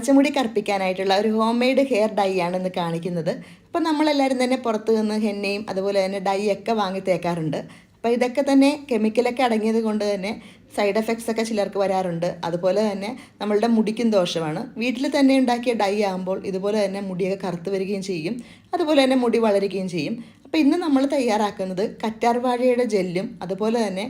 പച്ചമുടി കറുപ്പിക്കാനായിട്ടുള്ള ഒരു home made hair dye ആണ് ഇന്ന് കാണിക്കുന്നത്. അപ്പോൾ നമ്മളെല്ലാവരും തന്നെ പുറത്തു നിന്ന് ഹെന്നയും അതുപോലെ തന്നെ ഡൈ ഒക്കെ വാങ്ങി തേക്കാറുണ്ട്. അപ്പോൾ ഇതൊക്കെ തന്നെ കെമിക്കലൊക്കെ അടങ്ങിയത് കൊണ്ട് തന്നെ സൈഡ് എഫക്ട്സ് ഒക്കെ ചിലർക്ക് വരാറുണ്ട്. അതുപോലെ തന്നെ നമ്മളുടെ മുടിക്കും ദോഷമാണ്. വീട്ടിൽ തന്നെ ഉണ്ടാക്കിയ ഡൈ ആകുമ്പോൾ ഇതുപോലെ തന്നെ മുടിയൊക്കെ കറുത്ത് വരികയും ചെയ്യും. അതുപോലെ തന്നെ മുടി വളരുകയും ചെയ്യും. അപ്പോൾ ഇന്ന് നമ്മൾ തയ്യാറാക്കുന്നത് കറ്റാർവാഴയുടെ ജെല്ലും അതുപോലെ തന്നെ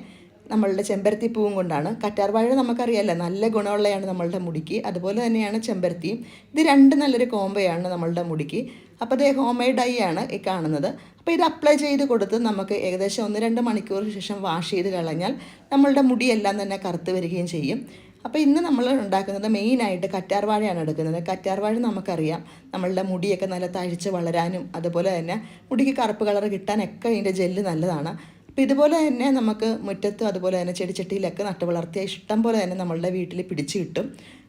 നമ്മളുടെ ചെമ്പരത്തി പൂവും കൊണ്ടാണ്. കറ്റാർവാഴ നമുക്കറിയാമല്ലോ നല്ല ഗുണമുള്ളതാണ് നമ്മളുടെ മുടിക്ക്. അതുപോലെ തന്നെയാണ് ചെമ്പരത്തിയും. ഇത് രണ്ട് നല്ലൊരു കോമ്പയാണ് നമ്മളുടെ മുടിക്ക്. അപ്പോൾ ഇത് ഹോം മെയ്ഡ് ഡൈ ആണ് ഈ കാണുന്നത്. അപ്പോൾ ഇത് അപ്ലൈ ചെയ്ത് കൊടുത്ത് നമുക്ക് ഏകദേശം ഒന്ന് രണ്ട് മണിക്കൂർ ശേഷം വാഷ് ചെയ്ത് കളഞ്ഞാൽ നമ്മളുടെ മുടിയെല്ലാം തന്നെ കറുത്ത് വരികയും ചെയ്യും. അപ്പോൾ ഇന്ന് നമ്മൾ ഉണ്ടാക്കുന്നത് മെയിനായിട്ട് കറ്റാർവാഴയാണ് എടുക്കുന്നത്. കറ്റാർവാഴ നമുക്കറിയാം. നമ്മളുടെ മുടിയൊക്കെ നല്ല തഴിച്ച് വളരാനും അതുപോലെ തന്നെ മുടിക്ക് കറുപ്പ് കളർ കിട്ടാനൊക്കെ ഇതിന്റെ ജെല്ല് നല്ലതാണ്. അപ്പോൾ ഇതുപോലെ തന്നെ നമുക്ക് മുറ്റത്തും അതുപോലെ തന്നെ ചെടിച്ചട്ടിയിലൊക്കെ നട്ട് വളർത്തിയ ഇഷ്ടം പോലെ തന്നെ നമ്മളുടെ വീട്ടിൽ പിടിച്ച് കിട്ടും.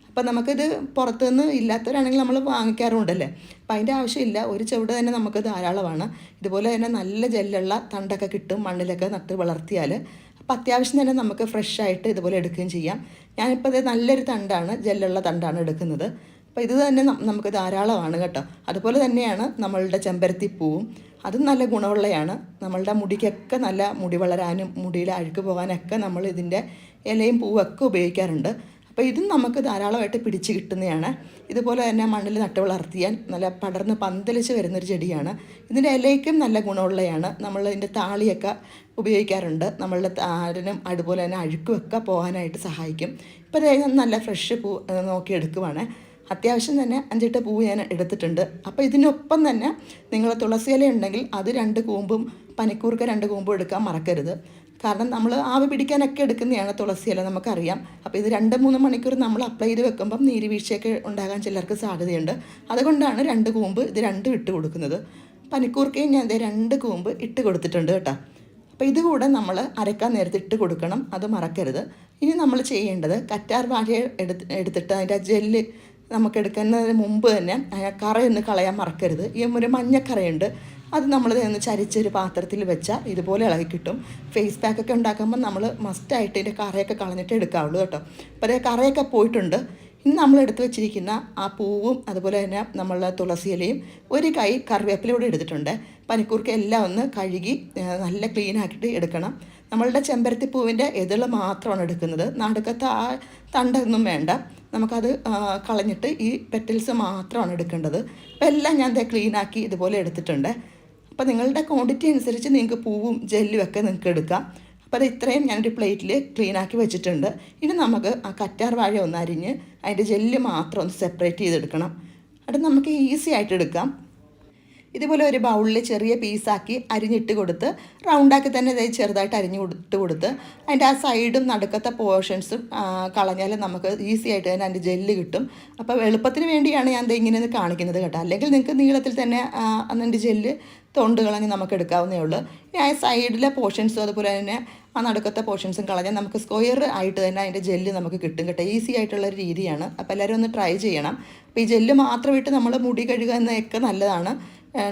അപ്പം നമുക്കിത് പുറത്തുനിന്ന് ഇല്ലാത്തവരാണെങ്കിൽ നമ്മൾ വാങ്ങിക്കാറുണ്ടല്ലേ? അപ്പം അതിന്റെ ആവശ്യമില്ല. ഒരു ചുവട് തന്നെ നമുക്ക് ധാരാളമാണ്. ഇതുപോലെ തന്നെ നല്ല ജെല്ലുള്ള തണ്ടൊക്കെ കിട്ടും മണ്ണിലൊക്കെ നട്ട് വളർത്തിയാൽ. അപ്പം അത്യാവശ്യം തന്നെ നമുക്ക് ഫ്രഷ് ആയിട്ട് ഇതുപോലെ എടുക്കുകയും ചെയ്യാം. ഞാനിപ്പോൾ ഇത് നല്ലൊരു തണ്ടാണ് ജെല്ലുള്ള തണ്ടാണ് എടുക്കുന്നത്. അപ്പോൾ ഇത് തന്നെ നമുക്ക് ധാരാളമാണ് കേട്ടോ. അതുപോലെ തന്നെയാണ് നമ്മളുടെ ചെമ്പരത്തി പൂവും. അതും നല്ല ഗുണമുള്ളതാണ് നമ്മളുടെ മുടിക്കൊക്കെ നല്ല മുടി വളരാനും മുടിയിൽ അഴുക്ക് പോകാനൊക്കെ നമ്മൾ ഇതിന്റെ ഇലയും പൂവൊക്കെ ഉപയോഗിക്കാറുണ്ട്. അപ്പോൾ ഇതും നമുക്ക് ധാരാളമായിട്ട് പിടിച്ച് കിട്ടുന്നതാണ്. ഇതുപോലെ തന്നെ മണ്ണിൽ നട്ട് വളർത്തിയാൽ നല്ല പടർന്ന് പന്തലിച്ച് വരുന്നൊരു ചെടിയാണ്. ഇതിന്റെ ഇലയ്ക്കും നല്ല ഗുണമുള്ളതാണ് നമ്മൾ ഇതിന്റെ താളിയൊക്കെ ഉപയോഗിക്കാറുണ്ട്. നമ്മളുടെ താരനും അതുപോലെ തന്നെ അഴുക്കുമൊക്കെ പോകാനായിട്ട് സഹായിക്കും. ഇപ്പോൾ നല്ല ഫ്രഷ് പൂ നോക്കിയെടുക്കുവാണ്. അത്യാവശ്യം തന്നെ അഞ്ചെട്ട് പൂവ് ഞാൻ എടുത്തിട്ടുണ്ട്. അപ്പോൾ ഇതിനൊപ്പം തന്നെ നിങ്ങൾ തുളസി ഇല ഉണ്ടെങ്കിൽ അത് രണ്ട് കൂമ്പും പനിക്കൂർക്ക രണ്ട് കൂമ്പും എടുക്കാൻ മറക്കരുത്. കാരണം നമ്മൾ ആവി പിടിക്കാനൊക്കെ എടുക്കുന്നതാണ് തുളസി ഇല നമുക്കറിയാം. അപ്പോൾ ഇത് രണ്ട് മൂന്ന് മണിക്കൂർ നമ്മൾ അപ്ലൈ ചെയ്ത് വെക്കുമ്പം നീര് വീഴ്ചയൊക്കെ ഉണ്ടാകാൻ ചിലർക്ക് സാധ്യതയുണ്ട്. അതുകൊണ്ടാണ് രണ്ട് കൂമ്പ് ഇത് രണ്ടും ഇട്ട് കൊടുക്കുന്നത്. പനിക്കൂർക്കയും ഞാൻ ഇതേ രണ്ട് കൂമ്പ് ഇട്ട് കൊടുത്തിട്ടുണ്ട് കേട്ടോ. അപ്പോൾ ഇതുകൂടെ നമ്മൾ അരക്കാൻ നേരത്തെ ഇട്ട് കൊടുക്കണം. അത് മറക്കരുത്. ഇനി നമ്മൾ ചെയ്യേണ്ടത് കറ്റാർ വാഴ എടുത്ത് എടുത്തിട്ട് അതിന്റെ ജെല്ല് നമുക്ക് എടുക്കുന്നതിന് മുമ്പ് തന്നെ കറയൊന്ന് കളയാൻ മറക്കരുത്. ഈ ഒരു മഞ്ഞക്കറയുണ്ട് അത് നമ്മൾ ഒന്ന് ചരിച്ചൊരു പാത്രത്തിൽ വെച്ചാൽ ഇതുപോലെ ഇളകി കിട്ടും. ഫേസ് പാക്കൊക്കെ ഉണ്ടാക്കുമ്പോൾ നമ്മൾ മസ്റ്റായിട്ട് ഇതിന്റെ കറയൊക്കെ കളഞ്ഞിട്ട് എടുക്കാവുള്ളൂ കേട്ടോ. അപ്പോൾ അതേ കറയൊക്കെ പോയിട്ടുണ്ട്. ഇന്ന് നമ്മൾ എടുത്തു വെച്ചിരിക്കുന്ന ആ പൂവും അതുപോലെ തന്നെ നമ്മളുടെ തുളസി ഇലയും ഒരു കൈ കറിവേപ്പിലൂടെ എടുത്തിട്ടുണ്ട്. പനിക്കൂർക്ക് എല്ലാം ഒന്ന് കഴുകി നല്ല ക്ലീൻ ആക്കിയിട്ട് എടുക്കണം. നമ്മളുടെ ചെമ്പരത്തി പൂവിന്റെ എതിൾ മാത്രമാണ് എടുക്കുന്നത്. നടുക്കത്തെ ആ തണ്ടൊന്നും വേണ്ട. നമുക്കത് കളഞ്ഞിട്ട് ഈ പെറ്റൽസ് മാത്രമാണ് എടുക്കേണ്ടത്. അപ്പോൾ എല്ലാം ഞാൻ ദേ ക്ലീൻ ആക്കി ഇതുപോലെ എടുത്തിട്ടുണ്ട്. അപ്പോൾ നിങ്ങളുടെ ക്വാണ്ടിറ്റി അനുസരിച്ച് നിങ്ങൾക്ക് പൂവും ജെല്ലും ഒക്കെ നിങ്ങൾക്ക് എടുക്കാം. അപ്പോൾ അത് ഇത്രയും ഞാനൊരു പ്ലേറ്റിൽ ക്ലീൻ ആക്കി വെച്ചിട്ടുണ്ട്. ഇനി നമുക്ക് ആ കറ്റാർ വാഴ ഒന്ന് അരിഞ്ഞ് അതിന്റെ ജെല്ല് മാത്രം ഒന്ന് സെപ്പറേറ്റ് ചെയ്തെടുക്കണം. അത് നമുക്ക് ഈസി ആയിട്ട് എടുക്കാം. ഇതുപോലെ ഒരു ബൗളിൽ ചെറിയ പീസാക്കി അരിഞ്ഞിട്ട് കൊടുത്ത് റൗണ്ടാക്കി തന്നെ ഇതായി ചെറുതായിട്ട് അരിഞ്ഞു കൊടുത്ത് കൊടുത്ത് അതിന്റെ ആ സൈഡും നടുക്കത്തെ പോർഷൻസും കളഞ്ഞാൽ നമുക്ക് ഈസി ആയിട്ട് തന്നെ അതിന്റെ ജെല്ല് കിട്ടും. അപ്പോൾ എളുപ്പത്തിന് വേണ്ടിയാണ് ഞാൻ ഇത് ഇങ്ങനെ കാണിക്കുന്നത് കേട്ടോ. അല്ലെങ്കിൽ നിങ്ങൾക്ക് നീളത്തിൽ തന്നെ അതിന്റെ ജെല്ല് തൊണ്ട് കളഞ്ഞ് നമുക്ക് എടുക്കാവുന്നേ ഉള്ളൂ. ഇനി ആ സൈഡിലെ പോർഷൻസും അതുപോലെ തന്നെ ആ നടുക്കത്തെ പോർഷൻസും കളഞ്ഞാൽ നമുക്ക് സ്ക്വയർ ആയിട്ട് തന്നെ അതിന്റെ ജെല്ല് നമുക്ക് കിട്ടും കേട്ടോ. ഈസി ആയിട്ടുള്ള ഒരു രീതിയാണ്. അപ്പോൾ എല്ലാവരും ഒന്ന് ട്രൈ ചെയ്യണം. അപ്പോൾ ഈ ജെല്ല് മാത്രം ഇട്ട് നമ്മൾ മുടി കഴുകുക എന്നൊക്കെ നല്ലതാണ്.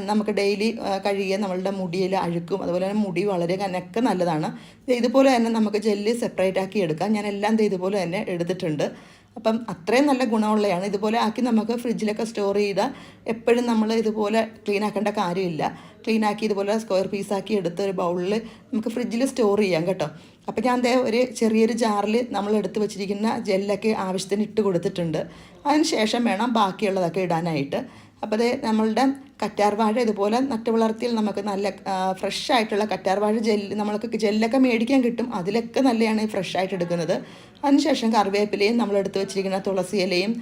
നമുക്ക് ഡെയിലി കഴുകിയ നമ്മളുടെ മുടിയിൽ അഴുക്കും അതുപോലെ തന്നെ മുടി വളരെ കനക്ക് നല്ലതാണ്. ഇതുപോലെ തന്നെ നമുക്ക് ജെല്ല് സെപ്പറേറ്റ് ആക്കി എടുക്കാം. ഞാൻ എല്ലാം ഇതുപോലെ തന്നെ എടുത്തിട്ടുണ്ട്. അപ്പം അത്രയും നല്ല ഗുണമുള്ളതാണ് ഇതുപോലെ ആക്കി നമുക്ക് ഫ്രിഡ്ജിലൊക്കെ സ്റ്റോർ ചെയ്താൽ എപ്പോഴും നമ്മൾ ഇതുപോലെ ക്ലീൻ ആക്കേണ്ട കാര്യമില്ല. ക്ലീൻ ആക്കി ഇതുപോലെ സ്ക്വയർ പീസാക്കി എടുത്ത് ഒരു ബൗളിൽ നമുക്ക് ഫ്രിഡ്ജിൽ സ്റ്റോർ ചെയ്യാം കേട്ടോ. അപ്പോൾ ഞാൻ ദേ ഒരു ചെറിയൊരു ജാറിൽ നമ്മൾ എടുത്ത് വെച്ചിരിക്കുന്ന ജെല്ലൊക്കെ ആവശ്യത്തിന് ഇട്ട് കൊടുത്തിട്ടുണ്ട്. അതിന് ശേഷം വേണം ബാക്കിയുള്ളതൊക്കെ ഇടാനായിട്ട്. അപ്പോൾ അത് നമ്മളുടെ കറ്റാർവാഴ ഇതുപോലെ നട്ട് വളർത്തിയാൽ നമുക്ക് നല്ല ഫ്രഷ് ആയിട്ടുള്ള കറ്റാർവാഴ ജെല്ല് നമ്മൾക്ക് ജെല്ലൊക്കെ മേടിക്കാൻ കിട്ടും. അതിലൊക്കെ നല്ലതാണ് ഫ്രഷ് ആയിട്ട് എടുക്കുന്നത്. അതിനുശേഷം കറിവേപ്പിലയും നമ്മൾ എടുത്ത് വെച്ചിരിക്കുന്ന തുളസി ഇലയും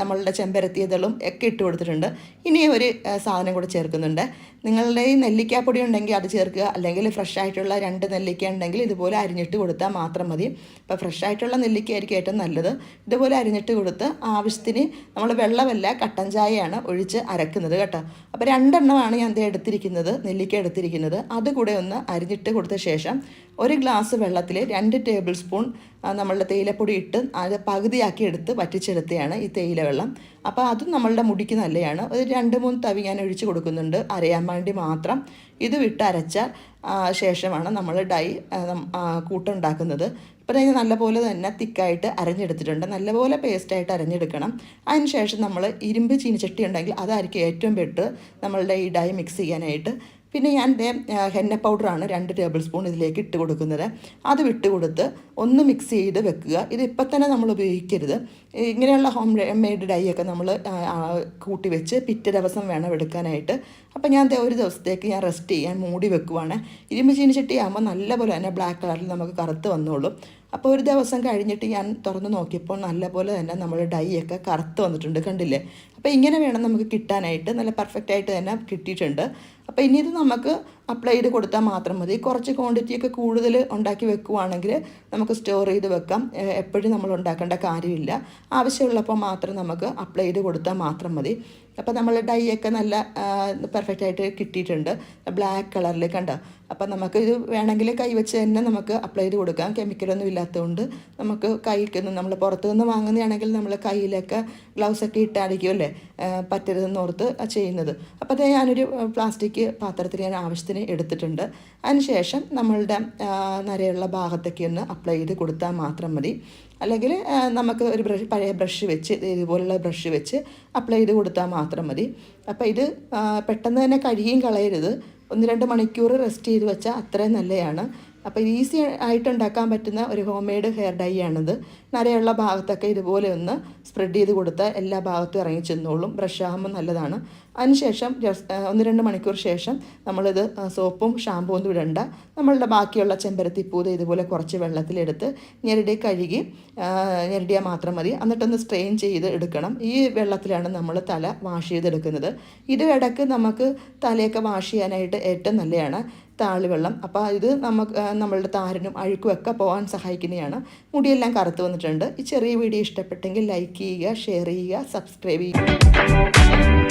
നമ്മളുടെ ചെമ്പരത്തി ഇതളും ഒക്കെ ഇട്ട് കൊടുത്തിട്ടുണ്ട്. ഇനി ഒരു സാധനം കൂടെ ചേർക്കുന്നുണ്ട്. നിങ്ങളുടെ ഈ നെല്ലിക്കാപ്പൊടി ഉണ്ടെങ്കിൽ അത് ചേർക്കുക. അല്ലെങ്കിൽ ഫ്രഷ് ആയിട്ടുള്ള രണ്ട് നെല്ലിക്ക ഉണ്ടെങ്കിൽ ഇതുപോലെ അരിഞ്ഞിട്ട് കൊടുത്താൽ മാത്രം മതി. അപ്പോൾ ഫ്രഷ് ആയിട്ടുള്ള നെല്ലിക്ക ആയിരിക്കും ഏറ്റവും നല്ലത്. ഇതുപോലെ അരിഞ്ഞിട്ട് കൊടുത്ത് ആവശ്യത്തിന് നമ്മൾ വെള്ളമല്ല കട്ടൻ ചായയാണ് ഒഴിച്ച് അരക്കുന്നത് കേട്ടോ. അപ്പോൾ രണ്ടെണ്ണമാണ് ഞാൻ ദേ എടുത്തിരിക്കുന്നത് നെല്ലിക്ക എടുത്തിരിക്കുന്നത്. അതുകൂടെ ഒന്ന് അരിഞ്ഞിട്ട് കൊടുത്ത ശേഷം ഒരു ഗ്ലാസ് വെള്ളത്തിൽ രണ്ട് ടേബിൾ സ്പൂൺ നമ്മളുടെ തേയിലപ്പൊടി ഇട്ട് അത് പകുതിയാക്കി എടുത്ത് വറ്റിച്ചെടുത്തതാണ് ഈ തേയില വെള്ളം. അപ്പോൾ അതും നമ്മളുടെ മുടിക്ക് നല്ലതാണ്. ഒരു രണ്ട് മൂന്ന് തവി ഞാൻ ഒഴിച്ച് കൊടുക്കുന്നുണ്ട്. അരയാൻ വേണ്ടി മാത്രം. ഇത് വിട്ട് അരച്ച ശേഷമാണ് നമ്മൾ ഡൈ കൂട്ടുണ്ടാക്കുന്നത്. ഇപ്പം ഇത് നല്ലപോലെ തന്നെ തിക്കായിട്ട് അരഞ്ഞെടുത്തിട്ടുണ്ട്. നല്ലപോലെ പേസ്റ്റായിട്ട് അരഞ്ഞെടുക്കണം. അതിന് ശേഷം നമ്മൾ ഇരുമ്പ് ചീനിച്ചട്ടി ഉണ്ടെങ്കിൽ അതായിരിക്കും ഏറ്റവും ബെറ്റർ. നമ്മളുടെ ഈ ഡൈ മിക്സ് ചെയ്യാനായിട്ട്. പിന്നെ ഞാൻ ഹെന്ന പൗഡറാണ് രണ്ട് ടേബിൾ സ്പൂൺ ഇതിലേക്ക് ഇട്ട് കൊടുക്കുന്നത്. അത് വിട്ട് കൊടുത്ത് ഒന്ന് മിക്സ് ചെയ്ത് വെക്കുക. ഇത് ഇപ്പം തന്നെ നമ്മൾ ഉപയോഗിക്കരുത്. ഇങ്ങനെയുള്ള ഹോം മെയ്ഡ് ഡൈ ഒക്കെ നമ്മൾ കൂട്ടി വെച്ച് പിറ്റേ ദിവസം വേണം എടുക്കാനായിട്ട്. അപ്പോൾ ഞാൻ ഒരു ദിവസത്തേക്ക് ഞാൻ റെസ്റ്റ് ചെയ്യാൻ മൂടി വെക്കുവാണ്. ഇരുമ്പ് ചീനിച്ചട്ടി ആകുമ്പോൾ നല്ലപോലെ തന്നെ ബ്ലാക്ക് കളറിൽ നമുക്ക് കറുത്ത് വന്നോളും. അപ്പോൾ ഒരു ദിവസം കഴിഞ്ഞിട്ട് ഞാൻ തുറന്ന് നോക്കിയപ്പോൾ നല്ലപോലെ തന്നെ നമ്മൾ ഡൈ ഒക്കെ കറുത്ത് വന്നിട്ടുണ്ട് കണ്ടില്ലേ? അപ്പോൾ ഇങ്ങനെ വേണം നമുക്ക് കിട്ടാനായിട്ട് നല്ല പെർഫെക്റ്റ് ആയിട്ട് തന്നെ കിട്ടിയിട്ടുണ്ട്. അപ്പോൾ ഇനി ഇത് നമുക്ക് അപ്ലൈ ചെയ്ത് കൊടുത്താൽ മാത്രം മതി. കുറച്ച് ക്വാണ്ടിറ്റി ഒക്കെ കൂടുതൽ ഉണ്ടാക്കി വെക്കുവാണെങ്കിൽ നമുക്ക് സ്റ്റോർ ചെയ്ത് വെക്കാം. എപ്പോഴും നമ്മൾ ഉണ്ടാക്കേണ്ട കാര്യമില്ല. ആവശ്യമുള്ളപ്പോൾ മാത്രം നമുക്ക് അപ്ലൈ ചെയ്ത് കൊടുത്താൽ മാത്രം മതി. അപ്പോൾ നമ്മൾ ഡൈ ഒക്കെ നല്ല പെർഫെക്റ്റ് ആയിട്ട് കിട്ടിയിട്ടുണ്ട്. ബ്ലാക്ക് കളറിൽ കണ്ടോ? അപ്പോൾ നമുക്ക് ഇത് വേണമെങ്കിൽ കൈ വെച്ച് തന്നെ നമുക്ക് അപ്ലൈ ചെയ്ത് കൊടുക്കാം. കെമിക്കലൊന്നും ഇല്ലാത്തതുകൊണ്ട് നമുക്ക് കൈക്കൊന്നും നമ്മൾ പുറത്തു നിന്ന് വാങ്ങുന്നതാണെങ്കിൽ നമ്മൾ കയ്യിലൊക്കെ ഗ്ലൗസ് ഒക്കെ ഇട്ടായിരിക്കും അല്ലേ? പറ്റരുതെന്ന് ഓർത്ത് ചെയ്യുന്നത്. അപ്പോൾ അത് ഞാനൊരു പ്ലാസ്റ്റിക് പാത്രത്തിൽ ഞാൻ ആവശ്യത്തിന് എടുത്തിട്ടുണ്ട്. അതിനുശേഷം നമ്മളുടെ നരയുള്ള ഭാഗത്തൊക്കെ ഒന്ന് അപ്ലൈ ചെയ്ത് കൊടുത്താൽ മാത്രം മതി. അല്ലെങ്കിൽ നമുക്ക് ഒരു ബ്രഷ് പഴയ ബ്രഷ് വെച്ച് ഇത് ഇതുപോലുള്ള ബ്രഷ് വെച്ച് അപ്ലൈ ചെയ്ത് കൊടുത്താൽ മാത്രം മതി. അപ്പോൾ ഇത് പെട്ടെന്ന് തന്നെ കഴുകിയും കളയരുത്. ഒന്ന് രണ്ട് മണിക്കൂർ റെസ്റ്റ് ചെയ്ത് വെച്ചാൽ അത്രയും നല്ലതാണ്. അപ്പോൾ ഈസി ആയിട്ട് ഉണ്ടാക്കാൻ പറ്റുന്ന ഒരു ഹോം മെയ്ഡ് ഹെയർ ഡൈ ആണിത്. നരയുള്ള ഭാഗത്തൊക്കെ ഇതുപോലെ ഒന്ന് സ്പ്രെഡ് ചെയ്ത് കൊടുത്താൽ എല്ലാ ഭാഗത്തും ഇറങ്ങി ചെന്നോളും. ബ്രഷ് ആകുമ്പോൾ നല്ലതാണ്. അതിനുശേഷം ഒന്ന് രണ്ട് മണിക്കൂർ ശേഷം നമ്മളിത് സോപ്പും ഷാമ്പൂ ഒന്നും ഇടണ്ട. നമ്മളുടെ ബാക്കിയുള്ള ചെമ്പരത്തിപ്പൂത് ഇതുപോലെ കുറച്ച് വെള്ളത്തിലെടുത്ത് ഞെരടി കഴുകി ഞെരടിയാൽ മാത്രം മതി. എന്നിട്ടൊന്ന് സ്ട്രെയിൻ ചെയ്ത് എടുക്കണം. ഈ വെള്ളത്തിലാണ് നമ്മൾ തല വാഷ് ചെയ്തെടുക്കുന്നത്. ഇത് ഇടയ്ക്ക് നമുക്ക് തലയൊക്കെ വാഷ് ചെയ്യാനായിട്ട് ഏറ്റവും നല്ലതാണ്. താളിവെള്ളം. അപ്പോൾ ഇത് നമുക്ക് നമ്മളുടെ താരനും അഴുക്കും ഒക്കെ പോകാൻ സഹായിക്കുന്നതാണ്. മുടിയെല്ലാം കറുത്ത് വന്നിട്ടുണ്ട്. ഈ ചെറിയ വീഡിയോ ഇഷ്ടപ്പെട്ടെങ്കിൽ ലൈക്ക് ചെയ്യുക ഷെയർ ചെയ്യുക സബ്സ്ക്രൈബ് ചെയ്യുക.